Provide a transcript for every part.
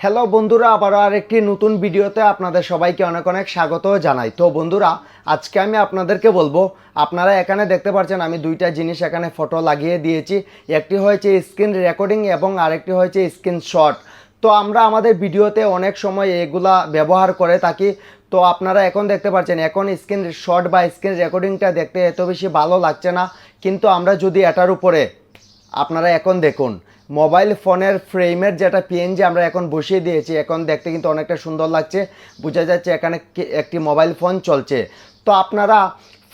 Hello বন্ধুরা, আবারও আরেকটি নতুন ভিডিওতে আপনাদের সবাইকে অনেক অনেক স্বাগত জানাই। তো, বন্ধুরা, আজকে আমি আপনাদেরকে বলব, আপনারা এখানে দেখতে পাচ্ছেন আমি দুইটা জিনিস এখানে ফটো লাগিয়ে দিয়েছি। একটি হয়েছে স্ক্রিন রেকর্ডিং এবং আরেকটি হয়েছে স্ক্রিন শট তো, আমরা আমাদের ভিডিওতে অনেক সময় এগুলা ব্যবহার করে থাকি। তো, আপনারা এখন দেখতে পাচ্ছেন, এখন স্ক্রিন শট বা স্ক্রিন রেকর্ডিংটা দেখতে এত বেশি ভালো লাগছে না। কিন্তু আমরা যদি এটার উপরে আপনারা এখন দেখুন মোবাইল ফোনের ফ্রেমের যেটা পিএনজি আমরা এখন বসিয়ে দিয়েছি, এখন দেখতে কিন্তু অনেকটা সুন্দর লাগছে। বোঝা যাচ্ছে এখানে একটি মোবাইল ফোন চলছে। তো আপনারা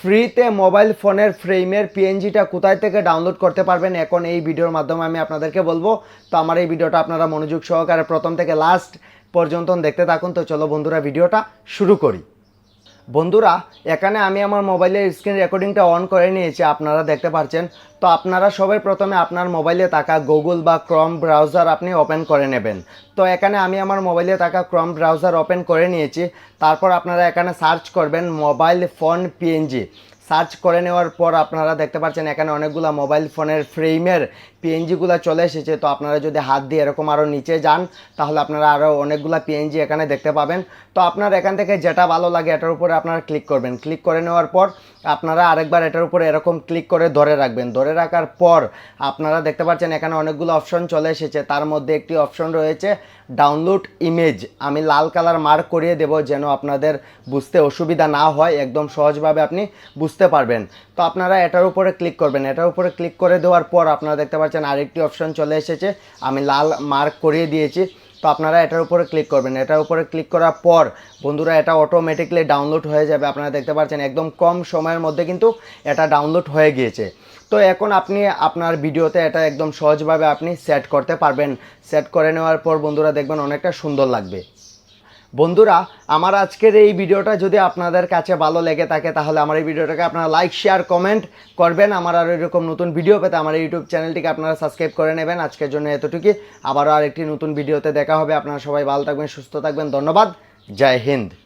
ফ্রিতে মোবাইল ফোনের ফ্রেমের পিএনজিটা কোথায় থেকে ডাউনলোড করতে পারবেন, এখন এই ভিডিওর মাধ্যমে আমি আপনাদেরকে বলব। তো আমার এই ভিডিওটা আপনারা মনোযোগ সহকারে প্রথম থেকে লাস্ট পর্যন্ত দেখতে থাকুন। তো চলো বন্ধুরা ভিডিওটা শুরু করি। বন্ধুরা, এখানে আমি আমার মোবাইলের স্ক্রিন রেকর্ডিংটা অন করে নিয়েছি, আপনারা দেখতে পাচ্ছেন তো আপনারা সবাই প্রথমে আপনার মোবাইলে থাকা গুগল বা ক্রম ব্রাউজার আপনি ওপেন করে নেবেন। তো এখানে আমি আমার মোবাইলে থাকা ক্রম ব্রাউজার ওপেন করে নিয়েছি। তারপর আপনারা এখানে সার্চ করবেন মোবাইল ফোন পিএনজি সার্চ করে নেওয়ার পর আপনারা দেখতে পাচ্ছেন এখানে অনেকগুলো মোবাইল ফোনের ফ্রেমের পিএনজিগুলো চলে এসেছে। তো আপনারা যদি হাত দিয়ে এরকম আরও নিচে যান, তাহলে আপনারা আরও অনেকগুলো পিএনজি এখানে দেখতে পাবেন। তো আপনার এখান থেকে যেটা ভালো লাগে, এটার উপরে আপনারা ক্লিক করবেন। ক্লিক করে নেওয়ার পর আপনারা আরেকবার এটার উপরে এরকম ক্লিক করে ধরে রাখবেন। ধরে রাখার পর আপনারা দেখতে পাচ্ছেন এখানে অনেকগুলো অপশন চলে এসেছে। তার মধ্যে একটি অপশন রয়েছে, ডাউনলোড ইমেজ। আমি লাল কালার মার্ক করিয়ে দেব যেন আপনাদের বুঝতে অসুবিধা না হয়। একদম সহজভাবে আপনি বুঝতে পারবেন। তো আপনারা এটার উপরে ক্লিক করবেন। এটার উপরে ক্লিক করে দেওয়ার পর আপনারা দেখতে পাচ্ছেন আরেকটি অপশন চলে এসেছে। আমি লাল মার্ক করিয়ে দিয়েছি। তো আপনারা এটার উপরে ক্লিক করবেন। এটার উপরে ক্লিক করার পর বন্ধুরা, এটা অটোমেটিকলি ডাউনলোড হয়ে যাবে। আপনারা দেখতে পাচ্ছেন একদম কম সময়ের মধ্যে কিন্তু এটা ডাউনলোড হয়ে গিয়েছে। তো এখন আপনি আপনার ভিডিওতে এটা একদম সহজভাবে আপনি সেট করতে পারবেন। সেট করে নেওয়ার পর বন্ধুরা দেখবেন অনেকটা সুন্দর লাগবে। বন্ধুরা, আমার আজকের এই ভিডিওটা যদি আপনাদের কাছে ভালো লেগে থাকে, তাহলে আমার এই ভিডিওটাকে আপনারা লাইক শেয়ার কমেন্ট করবেন। আমার আরও এরকম নতুন ভিডিও পেতে আমার ইউটিউব চ্যানেলটিকে আপনারা সাবস্ক্রাইব করে নেবেন। আজকের জন্য এতটুকুই। আবারও আরেকটি নতুন ভিডিওতে দেখা হবে। আপনারা সবাই ভালো থাকবেন, সুস্থ থাকবেন। ধন্যবাদ। জয় হিন্দ।